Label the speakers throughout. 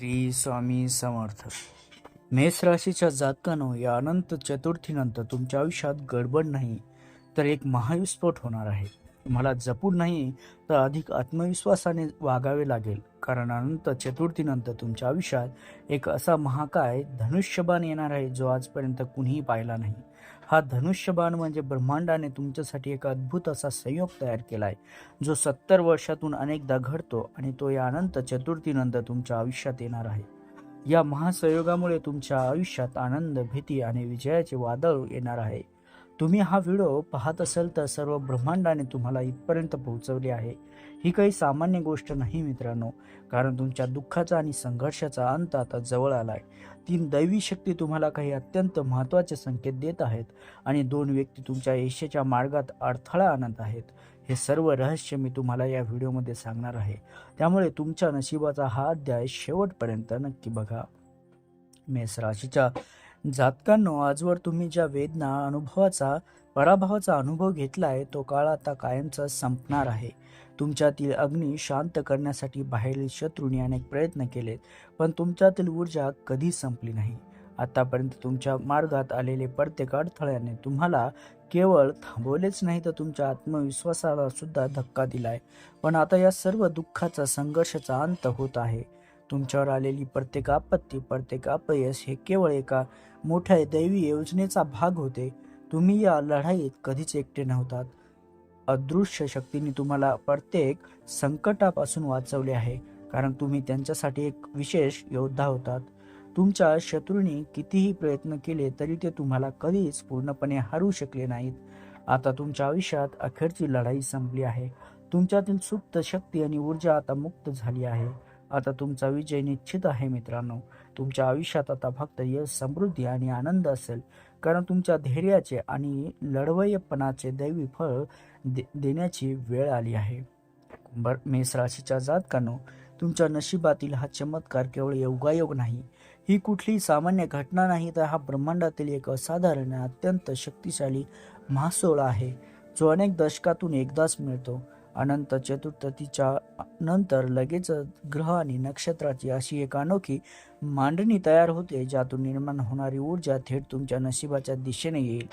Speaker 1: श्री स्वामी समर्थ. मेष राशीच्या जातकानो या अनंत चतुर्थीनंतर तुमच्या आयुष्यात गडबड नाही तर एक महाविस्फोट होणार आहे. तुम्हाला जपून नाही तर अधिक आत्मविश्वासाने वागावे लागेल कारण अनंत चतुर्थीनंतर तुमच्या आयुष्यात एक असा महाकाय धनुष्यबाण येणार आहे जो आजपर्यंत कुणीही पाहिला नाही. हा धनुष्यबाण म्हणजे ब्रह्मांडाने तुमच्यासाठी एक अद्भुत असा संयोग तयार केला आहे जो सत्तर वर्षातून अनेकदा घडतो आणि तो या अनंत चतुर्थीनंतर तुमच्या आयुष्यात येणार आहे. या महासंयोगामुळे तुमच्या आयुष्यात आनंद भीती आणि विजयाचे वादळ येणार आहे. तुम्ही हा व्हिडिओ पाहत असाल तर सर्व ब्रह्मांडाने तुम्हाला इथपर्यंत पोहोचवले आहे. ही काही सामान्य गोष्ट नाही मित्रांनो कारण तुमच्या दुःखाचा आणि संघर्षाचा अंत आता जवळ आला आहे तीन दैवी शक्ती तुम्हाला काही अत्यंत महत्त्वाचे संकेत देत आहेत आणि दोन व्यक्ती तुमच्या यशाच्या मार्गात अडथळा आणत आहेत. हे सर्व रहस्य मी तुम्हाला या व्हिडिओमध्ये सांगणार आहे. त्यामुळे तुमच्या नशिबाचा हा अध्याय शेवटपर्यंत नक्की बघा. मेष राशीच्या जातकांनो आजवर तुम्ही ज्या वेदना अनुभवाचा पराभवाचा अनुभव घेतलाय तो काळ आता कायमचा संपणार आहे. तुमच्यातील अग्नी शांत करण्यासाठी बाहेरील शत्रूंनी अनेक प्रयत्न केलेत पण तुमच्यातील ऊर्जा कधी संपली नाही. आतापर्यंत तुमच्या मार्गात आलेले प्रत्येक अडथळ्याने तुम्हाला केवळ थांबवलेच नाही तर तुमच्या आत्मविश्वासाला सुद्धा धक्का दिलाय. पण आता या सर्व दुःखाचा संघर्षाचा अंत होत आहे. तुमच्यावर आलेली प्रत्येक आपत्ती प्रत्येक अपयश हे केवळ एका मोठ्या दैवी योजनेचा भाग होते. तुम्ही या लढाईत कधीच एकटे नव्हतात. अदृश्य शक्तीने तुम्हाला प्रत्येक संकटापासून वाचवले आहे कारण तुम्ही त्यांच्यासाठी एक विशेष योद्धा होतात. तुमच्या शत्रूंनी कितीही प्रयत्न केले तरी ते तुम्हाला कधीच पूर्णपणे हरू शकले नाहीत. आता तुमच्या आयुष्यात अखेरची लढाई संपली आहे. तुमच्यातील सुप्त शक्ती आणि ऊर्जा आता मुक्त झाली आहे. आता तुमचा विजय निश्चित आहे मित्रांनो. तुमच्या आयुष्यात आता फक्त यश समृद्धी आणि आनंद असेल. कारण तुमच्या धैर्याचे आणि लढवयपणाचे दैवी फळ दे देण्याची वेळ आली आहे. बर मेष राशीच्या जातकांनो तुमच्या नशिबातील हा चमत्कार केवळ योगायोग नाही. ही कुठली सामान्य घटना नाही तर हा ब्रह्मांडातील एक असाधारण अत्यंत शक्तिशाली महासोळा आहे जो अनेक दशकातून एकदाच मिळतो. अनंत चतुर्थीच्या नंतर लगेच ग्रह आणि नक्षत्राची अशी एक अनोखी मांडणी तयार होते ज्यातून निर्माण होणारी ऊर्जा थेट तुमच्या नशिबाच्या दिशेने येईल.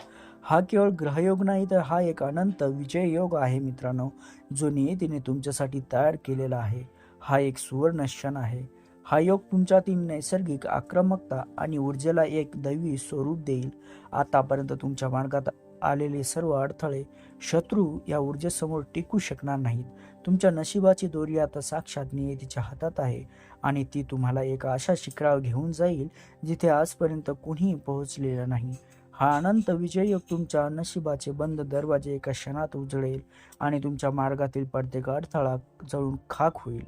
Speaker 1: हा केवळ ग्रहयोग नाही तर हा एक अनंत विजय योग आहे मित्रांनो जो नियतीने तुमच्यासाठी तयार केलेला आहे. हा एक सुवर्ण क्षण आहे. हा योग तुमच्यातील नैसर्गिक आक्रमकता आणि ऊर्जेला एक दैवी स्वरूप देईल. आतापर्यंत तुमच्या मार्गात आलेले सर्व अडथळे शत्रू या ऊर्जेसमोर टिकू शकणार नाहीत. तुमच्या नशिबाची दोरी आता साक्षात नियतीच्या हातात आहे आणि ती तुम्हाला एका अशा शिखरावर घेऊन जाईल जिथे आजपर्यंत कुणीही पोहोचलेलं नाही. हा अनंत विजययोग तुमच्या नशिबाचे बंद दरवाजे एका क्षणात उजळेल आणि तुमच्या मार्गातील प्रत्येक अडथळा जळून खाक होईल.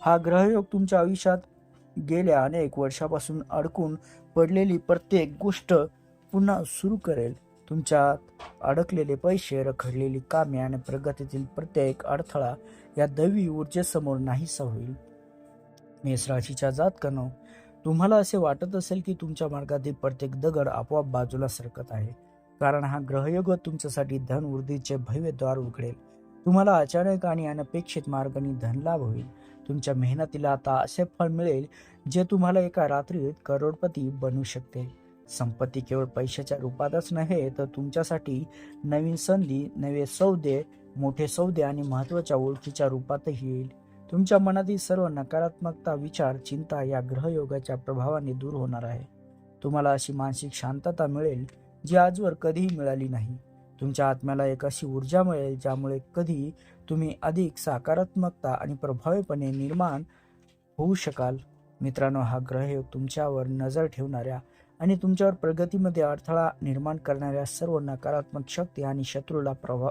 Speaker 1: हा ग्रहयोग तुमच्या आयुष्यात गेल्या अनेक वर्षापासून अडकून पडलेली प्रत्येक गोष्ट पुन्हा सुरू करेल. तुमच्यात अडकलेले पैसे रखडलेली कामे आणि प्रगतीतील प्रत्येक अडथळा या दैवी ऊर्जेसमोर नाहीसा होईल. मेष राशीच्या जातकानो तुम्हाला असे वाटत असेल की तुमच्या मार्गातील प्रत्येक दगड आपोआप बाजूला सरकत आहे. कारण हा ग्रहयोग तुमच्यासाठी धन वृद्धीचे भव्य द्वार उघडेल. तुम्हाला अचानक आणि अनपेक्षित मार्गाने धनलाभ होईल. तुमच्या मेहनतीला आता असे फळ मिळेल जे तुम्हाला एका रात्रीत करोडपती बनू शकते. संपत्ती केवळ पैशाच्या रूपातच नव्हे तर तुमच्यासाठी नवीन संधी नवे सौदे मोठे सौदे आणि महत्त्वाच्या ओळखीच्या रूपातही येईल. तुमच्या मनातील सर्व नकारात्मकता विचार चिंता या ग्रहयोगाच्या प्रभावाने दूर होणार आहे. तुम्हाला अशी मानसिक शांतता मिळेल जी आजवर कधीही मिळाली नाही. तुमच्या आत्म्याला एक अशी ऊर्जा मिळेल ज्यामुळे कधी तुम्ही अधिक सकारात्मकता आणि प्रभावीपणे निर्माण होऊ शकाल. मित्रांनो हा ग्रहयोग तुमच्यावर नजर ठेवणाऱ्या आणि तुमच्यावर प्रगतीमध्ये अडथळा निर्माण करणाऱ्या सर्व नकारात्मक शक्ती आणि शत्रूला प्रभा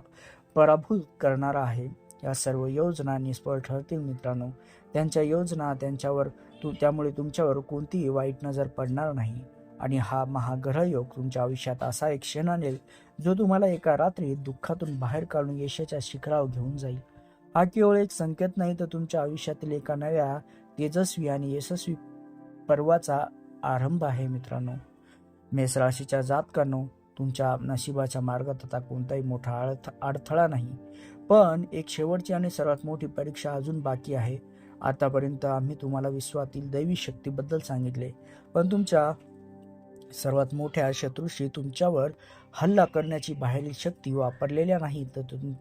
Speaker 1: पराभूत करणारा आहे. या सर्व योजना निष्फळ ठरतील मित्रांनो. त्यांच्या योजना त्यांच्यावर तू त्यामुळे तुमच्यावर कोणतीही वाईट नजर पडणार नाही. आणि हा महाग्रहयोग तुमच्या आयुष्यात असा एक क्षण आणेल जो तुम्हाला एका रात्री दुःखातून बाहेर काढून यशाच्या शिखरावर घेऊन जाईल. हा केवळ एक संकेत नाही तर तुमच्या आयुष्यातील एका नव्या तेजस्वी आणि यशस्वी पर्वाचा आरंभ आहे मित्रांनो. मेष राशीच्या जातकांनो तुमच्या नशिबाच्या मार्गात आता कोणताही मोठा अडथ अडथळा नाही. पण एक शेवटची आणि सर्वात मोठी परीक्षा अजून बाकी आहे. आतापर्यंत आम्ही तुम्हाला विश्वातील दैवी शक्तीबद्दल सांगितले. पण तुमच्या सर्वात मोठ्या शत्रूशी तुमच्यावर हल्ला करण्याची बाहेरील शक्ती वापरलेल्या नाही तर तुम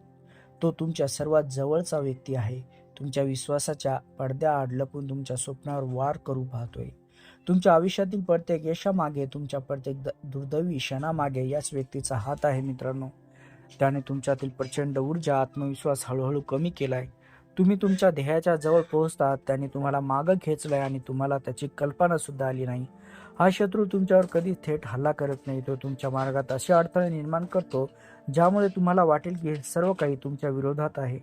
Speaker 1: तो तुमच्या सर्वात जवळचा व्यक्ती आहे. तुमच्या विश्वासाच्या पडद्याआड लपून तुमच्या स्वप्नावर वार करू पाहतोय. तुमच्या आयुष्यातील प्रत्येक यशामागे तुमच्या प्रत्येक द- दुर्दैवी क्षणामागे याच व्यक्तीचा हात आहे मित्रांनो. त्याने तुमच्यातील प्रचंड ऊर्जा आत्मविश्वास हळूहळू कमी केलाय. तुम्ही तुमच्या ध्येयाच्या जवळ पोहोचतात त्याने तुम्हाला मागं खेचलंय आणि तुम्हाला त्याची कल्पना सुद्धा आली नाही. हा शत्रू तुमच्यावर कधी थेट हल्ला करत नाही तो तुमच्या मार्गात असे अडथळे निर्माण करतो ज्यामुळे तुम्हाला वाटेल की सर्व काही तुमच्या विरोधात आहे.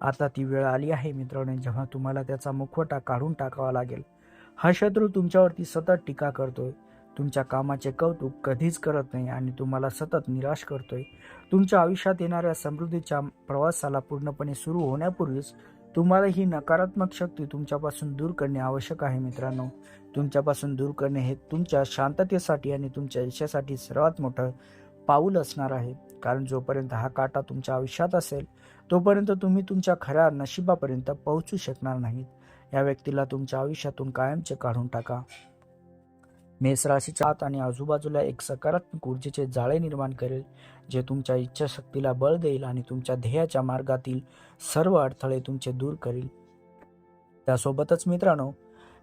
Speaker 1: आता ती वेळ आली आहे मित्रांनो जेव्हा तुम्हाला त्याचा मुखवटा काढून टाकावा लागेल. हा शत्रू तुमच्यावरती सतत टीका करतोय. तुमच्या कामाचे कौतुक कधीच करत नाही आणि तुम्हाला सतत निराश करतोय. तुमच्या आयुष्यात येणाऱ्या समृद्धीच्या प्रवासाला पूर्णपणे सुरू होण्यापूर्वीच तुम्हाला ही नकारात्मक शक्ती तुमच्यापासून दूर करणे आवश्यक आहे मित्रांनो. तुमच्यापासून दूर करणे हे तुमच्या शांततेसाठी आणि तुमच्या यशासाठी सर्वात मोठं पाऊल असणार आहे. कारण जोपर्यंत हा काटा तुमच्या आयुष्यात असेल तोपर्यंत तुम्ही तुमच्या खऱ्या नशिबापर्यंत पोहोचू शकणार नाहीत. या व्यक्तीला तुमच्या आयुष्यातून कायमचे काढून टाका. मेष राशीच्या आत आणि आजूबाजूला एक सकारात्मक ऊर्जेचे जाळे निर्माण करेल जे तुमच्या इच्छाशक्तीला बळ देईल आणि तुमच्या ध्येयाच्या मार्गातील सर्व अडथळे तुमचे दूर करील. त्यासोबतच मित्रांनो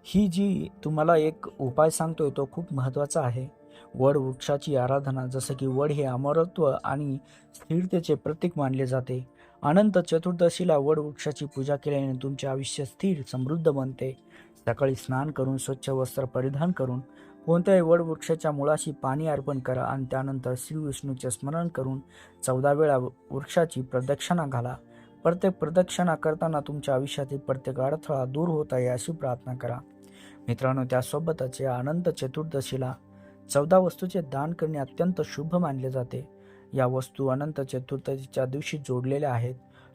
Speaker 1: ही जी तुम्हाला एक उपाय सांगतोय तो खूप महत्त्वाचा आहे. वड वृक्षाची आराधना जसं की वड हे अमरत्व आणि स्थिरतेचे प्रतीक मानले जाते. अनंत चतुर्दशीला वड वृक्षाची पूजा केल्याने तुमचे आयुष्य स्थिर समृद्ध बनते. सकाळी स्नान करून स्वच्छ वस्त्र परिधान करून कोणत्याही वड वृक्षाच्या मुळाशी पाणी अर्पण करा आणि त्यानंतर श्री विष्णूचे स्मरण करून चौदा वेळा वृक्षाची प्रदक्षिणा घाला. प्रत्येक प्रदक्षिणा करताना तुमच्या आयुष्यातील प्रत्येक अडथळा दूर होत आहे अशी प्रार्थना करा. मित्रांनो त्यासोबतच या अनंत चतुर्दशीला चौदा वस्तूचे दान करणे अत्यंत शुभ मानले जाते. या वस्तू अनंत चतुर्थीच्या दिवशी जोडलेल्या आहेत.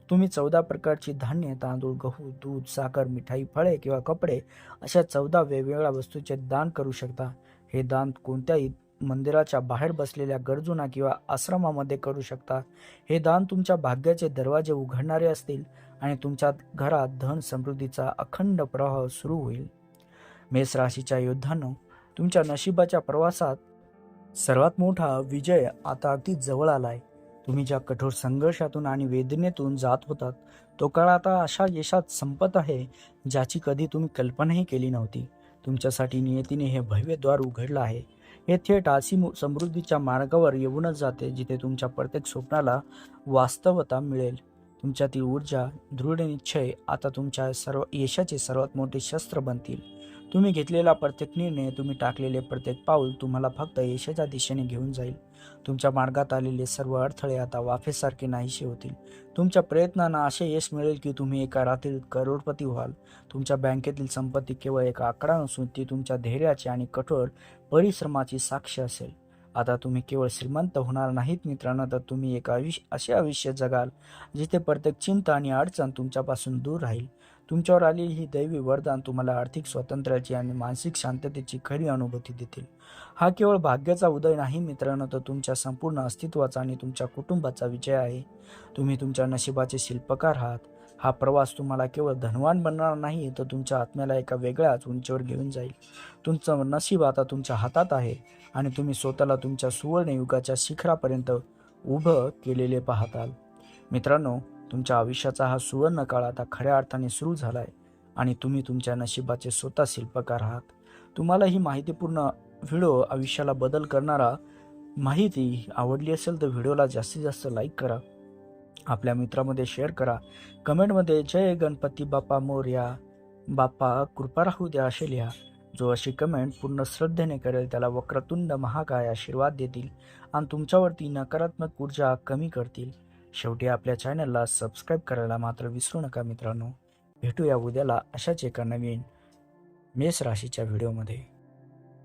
Speaker 1: तुम्ही चौदा प्रकारची धान्य तांदूळ गहू दूध साखर मिठाई फळे किंवा कपडे अशा चौदा वेगवेगळ्या वस्तूचे दान करू शकता. हे दान कोणत्याही मंदिराच्या बाहेर बसलेल्या गरजूंना किंवा आश्रमामध्ये करू शकता. हे दान तुमच्या भाग्याचे दरवाजे उघडणारे असतील आणि तुमच्या घरात धन समृद्धीचा अखंड प्रवाह सुरू होईल. मेष राशीच्या योद्धांनो तुमच्या नशिबाच्या प्रवासात सर्वात मोठा विजय आता अगदी जवळ आलाय. तुम्ही ज्या कठोर संघर्षातून आणि वेदनेतून जात होतात तो काळ आता अशा यशात संपत आहे ज्याची कधी तुम्ही कल्पनाही केली नव्हती. तुमच्यासाठी नियतीने हे भव्य द्वार उघडलं आहे. हे थेट आसी समृद्धीच्या मार्गावर येऊनच जाते जिथे तुमच्या प्रत्येक स्वप्नाला वास्तवता मिळेल. तुमच्यातील ऊर्जा दृढ निश्चय आता तुमच्या सर्व यशाचे सर्वात मोठे शस्त्र बनतील. तुम्ही घेतलेला प्रत्येक निर्णय तुम्ही टाकलेले प्रत्येक पाऊल तुम्हाला फक्त यशाच्या दिशेने घेऊन जाईल. तुमच्या मार्गात आलेले सर्व अडथळे आता वाफेसारखे नाहीसे होतील. तुमच्या प्रयत्नांना असे यश मिळेल की तुम्ही एका रात्रीत करोडपती व्हाल. तुमच्या बँकेतील संपत्ती केवळ एक आकडा नसून ती तुमच्या धैर्याची आणि कठोर परिश्रमाची साक्ष असेल. आता तुम्ही केवळ श्रीमंत होणार नाहीत मित्रांनो तर तुम्ही एक आयुष्य असे आयुष्य जगाल जिथे प्रत्येक चिंता आणि अडचण तुमच्यापासून दूर राहील. तुमच्यावर आलेली ही दैवी वरदान तुम्हाला आर्थिक स्वातंत्र्याची आणि मानसिक शांततेची खरी अनुभूती देतील. हा केवळ भाग्याचा उदय नाही मित्रांनो तर तुमच्या संपूर्ण अस्तित्वाचा आणि तुमच्या कुटुंबाचा विजय आहे. तुम्ही तुमच्या नशिबाचे शिल्पकार आहात. हा प्रवास तुम्हाला केवळ धनवान बनणार नाही तर तुमच्या आत्म्याला एका वेगळ्याच उंचीवर घेऊन जाईल. तुमचं नशीब आता तुमच्या हातात आहे आणि तुम्ही स्वतःला तुमच्या सुवर्णयुगाच्या शिखरापर्यंत उभं केलेले पाहताल. मित्रांनो तुमच्या आयुष्याचा हा सुवर्ण काळ आता खऱ्या अर्थाने सुरू झाला आहे आणि तुम्ही तुमच्या नशिबाचे स्वतः शिल्पकार आहात. तुम्हाला ही माहितीपूर्ण व्हिडिओ आयुष्याला बदल करणारा माहिती आवडली असेल तर व्हिडिओला जास्तीत जास्त लाईक करा. आपल्या मित्रामध्ये शेअर करा. कमेंटमध्ये जय गणपती बाप्पा मोर्या बाप्पा कृपा राहू द्या असे लिहा. जो अशी कमेंट पूर्ण श्रद्धेने करेल त्याला वक्रतुंड महाकाय आशीर्वाद देतील आणि तुमच्यावरती नकारात्मक ऊर्जा कमी करतील. शेवटी आपल्या चॅनलला सबस्क्राईब करायला मात्र विसरू नका मित्रांनो. भेटूया उद्याला अशाच एका नवीन मेष राशीच्या व्हिडिओमध्ये